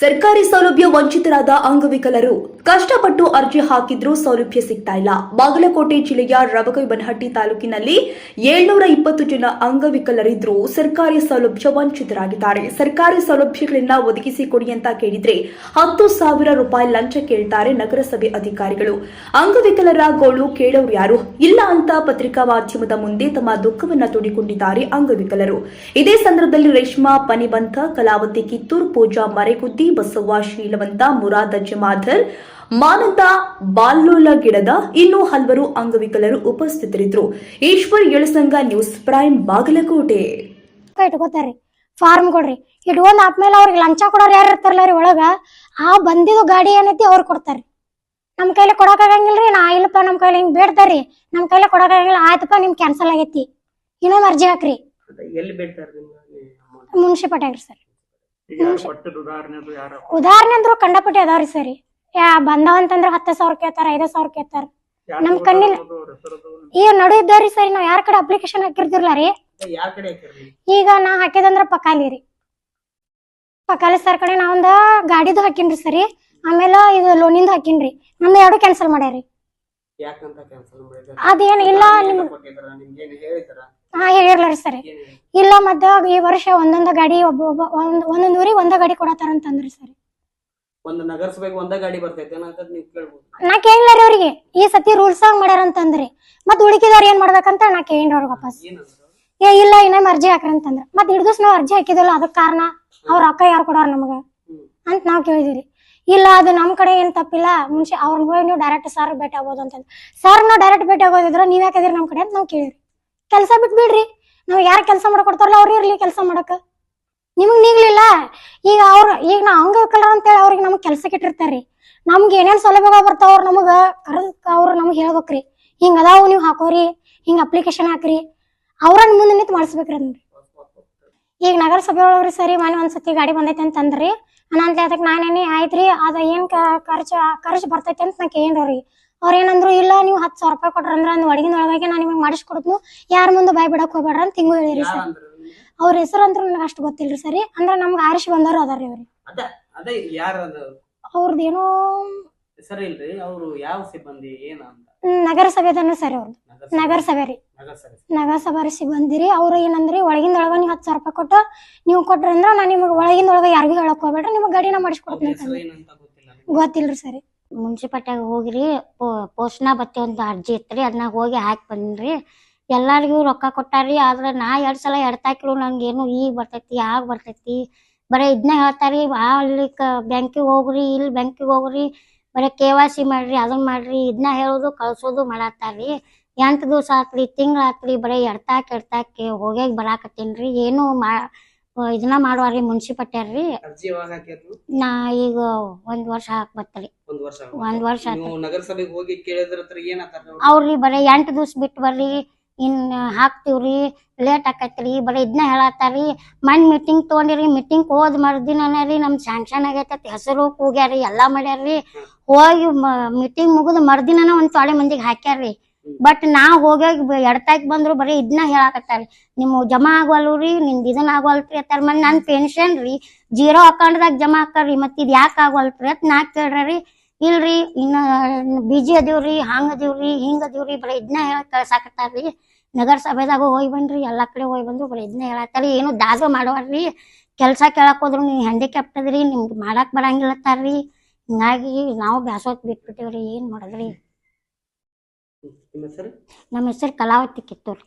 ಸರ್ಕಾರಿ ಸೌಲಭ್ಯ ವಂಚಿತರಾದ ಅಂಗವಿಕಲರು. ಕಷ್ಟಪಟ್ಟು ಅರ್ಜಿ ಹಾಕಿದ್ರೂ ಸೌಲಭ್ಯ ಸಿಗ್ತಾ ಇಲ್ಲ. ಬಾಗಲಕೋಟೆ ಜಿಲ್ಲೆಯ ರಬಕೈಬನಹಟ್ಟಿ ತಾಲೂಕಿನಲ್ಲಿ ಏಳ್ನೂರ ಇಪ್ಪತ್ತು ಜನ ಅಂಗವಿಕಲರಿದ್ರೂ ಸರ್ಕಾರಿ ಸೌಲಭ್ಯ ವಂಚಿತರಾಗಿದ್ದಾರೆ. ಸರ್ಕಾರಿ ಸೌಲಭ್ಯಗಳನ್ನ ಒದಗಿಸಿ ಕೊಡಿ ಅಂತ ಕೇಳಿದ್ರೆ ಹತ್ತು ಸಾವಿರ ರೂಪಾಯಿ ಲಂಚ ಕೇಳ್ತಾರೆ ನಗರಸಭೆ ಅಧಿಕಾರಿಗಳು. ಅಂಗವಿಕಲರ ಗೋಳು ಕೇಳೋರು ಯಾರು? ಇಲ್ಲ ಅಂತ ಪತ್ರಿಕಾ ಮಾಧ್ಯಮದ ಮುಂದೆ ತಮ್ಮ ದುಃಖವನ್ನ ತೋಡಿಕೊಂಡಿದ್ದಾರೆ ಅಂಗವಿಕಲರು. ಇದೇ ಸಂದರ್ಭದಲ್ಲಿ ರೇಷ್ಮಾ ಪನಿಬಂಥ ಕಲಾವತಿ ಕಿತ್ತೂರ್, ಪೂಜಾ ಮರೆಗುದ್ದಿ, ಬಸವ್ವ ಶೀಲವಂತ ಮುರಾದ ಜಮಾಧರ್ ಮಾನಂದ ಬಾಲ್ಲೋಲ ಗಿಡದ ಇನ್ನೂ ಹಲವರು ಅಂಗವಿಕಲರು ಉಪಸ್ಥಿತರಿದ್ದರು. Ishwar Elasanga news prime Bagalkot. ಇಟ್ಕೋತಾರ್ರಿ. Form ಕೊಡ್ರಿ. ಇಟ್ಕೊಂಡ್ ಆದ್ಮೇಲೆ ಅವ್ರಿಗೆ ಲಂಚ ಕೊಡೋರು ಯಾರು ಇರ್ತಾರಲ್ಲ ರೀ ಒಳಗ ಆ ಬಂದಿದ್ದು ಗಾಡಿ ಏನೈತಿ ಅವ್ರು ಕೊಡ್ತಾರೆ ನಮ್ಮ ಕೈಲಿ ಕೊಡಕ್ ಆಗಂಗಿಲ್ರಿ ನಾ ಇಲ್ಲಪ್ಪ ನಮ್ಮ ಕೈಲಿ ಹಿಂಗ್ ಬೇಡ್ತಾರ್ರಿ. ನಮ್ಮ ಕೈಲಿ ಕೊಡಕ್ ಆಗಂಗಿಲ್ಲ ಆಯ್ತಪ್ಪ ನಿಮ್ ಕ್ಯಾನ್ಸಲ್ ಆಗೈತಿ. ಇನ್ನೊಂದ್ ಅರ್ಜಿ ಹಾಕ್ರಿ. Municipality sir. ಈಗ ಯಾರು ಉದಾಹರಣೆ ಅದು ಯಾರು? ಉದಾಹರಣೆ ಅಂದ್ರು ಕಂಡಪಟ್ಟಿ ಅದಾವ್ರಿ ಸರಿ. ಯಾ ಬಂದಾವ ಅಂತಂದ್ರ ಹತ್ತು ಸಾವಿರ ಕೇಳ್ತಾರ ಐದು ಸಾವಿರ ಕೇಳ್ತಾರ. ನಮ್ ಹೆಸರದು? ಈಗ ನಡು ಇದ್ದವ್ರಿ ಸರಿ ನಾವ್ ಯಾರ ಕಡೆ ಅಪ್ಲಿಕೇಶನ್ ಹಾಕಿರ್ತಿರ್ಲ ರೀ? ಈಗ ನಾ ಹಾಕಿದಂದ್ರ ಪಕಾಲಿ ರೀ. ಪಕಾಲಿ ಸರ್ ಕಡೆ ನಾ ಒಂದ ಗಾಡಿದು ಹಾಕಿನ್ರಿ ಸರಿ ಆಮೇಲೆ ಇದು ಲೋನಿಂದ ಹಾಕಿನ್ರಿ. ನಮ್ದು ಎರಡು ಕ್ಯಾನ್ಸಲ್ ಮಾಡ್ಯಾರಿ ಅದೇನ್ ಇಲ್ಲ ಹಾ ಹೇಳಿರ್ಲಾರಿ ಸರಿ. ಇಲ್ಲ ಮತ್ತ ಈ ವರ್ಷ ಒಂದೊಂದ ಗಾಡಿ ಒಬ್ಬ ಒಬ್ಬ ಒಂದ್ ಒಂದೊಂದ್ ಊರಿಗೆ ಒಂದ ಗಾಡಿ ಕೊಡತಾರ ಅಂತಂದ್ರಿ ಸರಿ. ಒಂದು ನಗರಸಭೆಗೆ ಒಂದ ಗಾಡಿ ಬರ್ತೈತೆ ಏನಂತ ನೀವ್ ಕೇಳ್ಬೋದು. ನಾ ಕೇಳಿಲ್ಲ ಅವ್ರಿಗೆ. ಈ ಸತಿ ರೂಲ್ಸ್ ಆಗಿ ಮಾಡ್ಯಾರ ಅಂತಂದ್ರಿ ಮತ್ ಉಳಿಕಿದವ್ರ ಏನ್ ಮಾಡ್ಬೇಕಂತ ನಾ ಕೇಳಿನ್ರಿ ಅವ್ರಿಗೆ ವಾಪಸ್. ಏನಂದ್ರು ಏ ಇಲ್ಲ ಇನ್ನೊಮ್ಮೆ ಅರ್ಜಿ ಹಾಕ್ರಿ ಅಂತಂದ್ರ ಮತ್ ಹಿಡ್ದಸ್ ನಾವ್ ಅರ್ಜಿ ಹಾಕಿದಲ್ಲ ಅದಕ್ ಕಾರಣ ಅವ್ರ ಅಕ್ಕ ಯಾರು ಕೊಡೋರ್ ನಮಗ? ಅಂತ ನಾವ್ ಕೇಳಿದಿರಿ ಇಲ್ಲ ಅದು ನಮ್ ಕಡೆ ಏನ್ ತಪ್ಪಿಲ್ಲ. ಮುಂಚೆ ಅವ್ರನ್ನ ಹೋಗಿ ನೀವು ಡೈರೆಕ್ಟ್ ಸರ್ ಭೇಟಿ ಆಗ್ಬೋದು ಅಂತ ಸರ್ ನಾವು ಡೈರೆಕ್ಟ್ ಭೇಟಿ ಆಗೋದಿದ್ರ ನೀವ್ ಯಾಕದಿರಿ ನಮ್ ಕಡೆ ಅಂತ ನಾವ್ ಕೇಳಿರಿ ಕೆಲಸ ಬಿಟ್ಬಿಡ್ರಿ. ನಾವ್ ಯಾರು ಕೆಲಸ ಮಾಡ್ಕೊಡ್ತಾರಲ್ಲ ಅವ್ರು ಇರ್ಲಿ ಕೆಲಸ ಮಾಡಕ್. ನಿಮಗ್ ನೀಗ್ಲಿಲ್ಲ? ಈಗ ಅವ್ರ ಈಗ ನಾ ಅಂಗವಿಕಲರ ಅಂತೇಳಿ ಅವ್ರಿಗೆ ನಮ್ಗೆ ಕೆಲ್ಸಕ್ಕೆ ಇಟ್ಟಿರ್ತಾರ್ರಿ. ನಮ್ಗೆ ಏನೇನ್ ಸೌಲಭ್ಯಗಳು ಬರ್ತಾವ ಅವ್ರು ನಮಗ? ಕರೆದ್ ಅವ್ರು ನಮ್ಗೆ ಹೇಳ್ಬೇಕ್ರಿ. ಹಿಂಗ ಅದಾವು ನೀವು ಹಾಕೋರಿ, ಹಿಂಗ ಅಪ್ಲಿಕೇಶನ್ ಹಾಕ್ರಿ. ಅವ್ರನ್ನ ಮುಂದೆ ನಿಂತು ಮಾಡಿಸ್ಬೇಕ್ರಿ ಅದನ್ನ ಈಗ ನಗರಸಭೆ ಒಳಗ್ರಿ ಸರಿ ಮನೆ ಒಂದ್ಸತಿ ಗಾಡಿ ಬಂದೈತೆ ಅಂತಂದ್ರಿ. ಅನಂತ ಅದಕ್ಕೆ ನಾನೇನೇ ಆಯ್ತ್ರಿ? ಅದ ಏನ್ ಖರ್ಚು ಖರ್ಚು ಬರ್ತೈತೆ ಅಂತ ನಾ ಕೇಳ್ರಿ ಅವ್ರ ಏನಂದ್ರು, ಇಲ್ಲ ನೀವು ಹತ್ತು ಸಾವಿರ ರೂಪಾಯಿ ಕೊಟ್ರಂದ್ರೆ ಅಂದ್ ಒಳಗಿನ ನಾನು ನಾ ನಿಮಗೆ ಮಾಡಿಸ್ಕೊಡ್ತು ಯಾರ ಮುಂದೆ ಬಾಯ್ ಬಿಡಕ್ ಹೋಗ್ಬೇಡ್ರ ಅಂತ ಹಿಂಗೂ ಹೇಳಿರಿ ಸರ್? ಅವ್ರ ಹೆಸರು ಅಂತ ನನಗೆ ಅಷ್ಟು ಗೊತ್ತಿಲ್ರಿ ಸರಿ. ಅಂದ್ರ ನಮ್ಗೆ ಆರಿಸಿ ಬಂದವ್ರು ಅದಾರ ಇವ್ರಿ ಅದ ಅದೇ ಯಾರ ಅದು? ಅವ್ರದ್ದು ಏನೋ ಹೆಸರು ಇಲ್ರಿ ಅವ್ರು ಯಾವ ಸಿಬ್ಬಂದಿ ಏನ ಅಂತ? ನಗರಸಭೆದನ್ನ ಸರಿ ಅವ್ರದ್ದು ನಗರಸಭೆ. ನಗರಸಭೆ ರೀ. ನಗರಸಭೆ. ನಗರಸಭೆ ಸಿಬ್ಬಂದಿ ರೀ. ಅವ್ರು ಏನಂದ್ರಿ ಒಳಗಿಂದ ಒಳಗ ನೀವು ಹತ್ತು ಸಾವಿರ ರೂಪಾಯಿ ಕೊಟ್ಟು ನೀವು ಕೊಟ್ರಿ ಅಂದ್ರ ನಾ ನಿಮಗೆ ಒಳಗಿಂದ ಒಳಗ ಯಾರಿಗೂ ಹೇಳಕ್ ಹೋಗ್ಬೇಡ್ರಿ. ನಿಮ್ಗೆ ಗಾಡಿನ ಅವ್ರ ಮಾಡಿಸ್ಕೊಡ್ತೀನಿ ಹೆಸರು ಅಂತಂದ್ರಿ ಏನಂತ ಗೊತ್ತಿಲ್ಲ? ಗೊತ್ತಿಲ್ರಿ ಸರಿ. ಮುನ್ಸಿಪಾಲ್ಟಿಯಾಗ ಹೋಗಿರಿ ಪೋಸ್ಟ್ನ ಬತ್ತಿ ಒಂದು ಅರ್ಜಿ ಇತ್ರಿ ಅದನ್ನ ಹೋಗಿ ಹಾಕಿ ಬಂದ್ರಿ. ಎಲ್ಲರಿಗೂ ರೊಕ್ಕ ಕೊಟ್ಟಾರಿ ಆದ್ರೆ ನಾ ಎರಡ್ ಸಲ ಎಡ್ತಾಕಿರು ನನ್ಗೇನು ಈಗ ಬರ್ತೈತಿ ಆಗ ಬರ್ತೈತಿ. ಬರೀ ಇದನ್ನ ಹೇಳ್ತಾರಿ ಆ ಅಲ್ಲಿ ಬ್ಯಾಂಕಿಗೆ ಹೋಗ್ರಿ ಇಲ್ಲಿ ಬ್ಯಾಂಕಿಗೆ ಹೋಗ್ರಿ ಬರೀ ಕೆ ವೈ ಸಿ ಮಾಡ್ರಿ ಅದನ್ನ ಮಾಡ್ರಿ ಇದನ್ನ ಹೇಳೋದು ಕಳ್ಸೋದು ಮಾಡತ್ತಾರಿ ಎಂಟು ದಿವಸ ಆತ್ರಿ ತಿಂಗ್ಳು ಆತ್ರಿ ಬರೀ ಎಡ್ತಾಕ್ ಎಡ್ತಾಕ್ ಹೋಗ್ಯಾಗ ಬರಾಕತ್ತೀನ್ರಿ. ಏನು ಮಾ ಇದನ್ನ ಮಾಡುವಾರಿ ಮುನ್ಸಿಪಾಲ್ಟಿಯಾರ್ರಿ ನಾ ಈಗ ಒಂದ್ ವರ್ಷ ಹಾಕ್ ಬರ್ತಾರಿ ಒಂದ್ ವರ್ಷ ನಗರಸಭೆಗೆ ಹೋಗಿ ಕೇಳಿದ್ರ? ಅವ್ರಿ? ಬರೀ ಎಂಟು ದಿವ್ಸ ಬಿಟ್ಟು ಬರ್ರಿ. ಇನ್ ಹಾಕ್ತಿವ್ರಿ ಲೇಟ್ ಆಕೈತ್ರಿ, ಬರೀ ಇದನ್ನ ಹೇಳತ್ತಾರಿ. ಮನ್ ಮೀಟಿಂಗ್ ತಗೊಂಡಿರಿ ಮೀಟಿಂಗ್ ಹೋದ್ ಮರ್ದಿನ ರೀ ನಮ್ ಸ್ಯಾಂಕ್ಷನ್ ಆಗೈತಿ ಹೆಸರು ಕೂಗ್ಯಾರಿ, ಎಲ್ಲಾ ಮಾಡ್ಯಾರ್ರಿ. ಹೋಗಿ ಮೀಟಿಂಗ್ ಮುಗಿದ್ ಮರ್ದಿನ ಒಂದ್ ತೊಳೆ ಮಂದಿಗೆ ಹಾಕ್ಯಾರಿ ಬಟ್ ನಾ ಹೋಗಿ ಎಡ್ತಾಕ್ ಬಂದ್ರು ಬರೀ ಇದನ್ನ ಹೇಳಾಕತ್ತಾರಿ. ನಿಮ್ ಜಮಾ ಆಗ್ವಲ್ರಿ ನಿಮ್ದ್ ಇದನ್ನ ಆಗವಲ್ರಿ ಅತ್ತಾರ ಮನ್ ನನ್ ಪೆನ್ಷನ್ ರೀ, ಜೀರೋ ಅಕೌಂಟ್ದಾಗ ಜಮಾ ಹಾಕರಿ ಮತ್ ಇದ್ ಯಾಕೆ ಆಗ್ವಲ್ರಿ ಅಂತ ನಾ ಕೇಳ್ರಿ ಇಲ್ರಿ ಇನ್ನ ಬಿಜಿ ಅದೇವ್ರಿ ಹಂಗ ಅದೇವ್ರಿ ಹಿಂಗ ಅದೇವ್ರಿ ಬರೀ ಇದನ್ನ ಹೇಳ ಕಳ್ಸಾಕತ್ತಾರ್ರಿ ನಗರಸಭೆದಾಗ ಹೋಗಿ ಬನ್ರಿ ಎಲ್ಲಾ ಕಡೆ ಹೋಗಿ ಬಂದ್ರು ಬರೀ ಇದನ್ನ ಹೇಳತ್ತಾರಿ ಏನು ದಾಸ ಮಾಡವಾರ್ರಿ. ಕೆಲ್ಸ ಕೇಳಕ್ ಹೋದ್ರು ನೀವು ಹ್ಯಾಂಡಿಕ್ಯಾಪ್ಟ್ ಅದ್ರಿ ನಿಮ್ಗೆ ಮಾಡಕ್ ಬರಂಗಿಲ್ಲತ್ತಾರ್ರಿ. ಹಿಂಗಾಗಿ ನಾವು ಬ್ಯಾಸೋತ್ ಬಿಟ್ಬಿಟ್ಟೇವ್ರಿ ಏನ್ ಮಾಡೋದ್ರಿ? ನಿಮ್ಮ ಹೆಸರು? ನಮ್ಮ ಹೆಸರು ಕಲಾವತಿ ಕಿತ್ತೂರ್.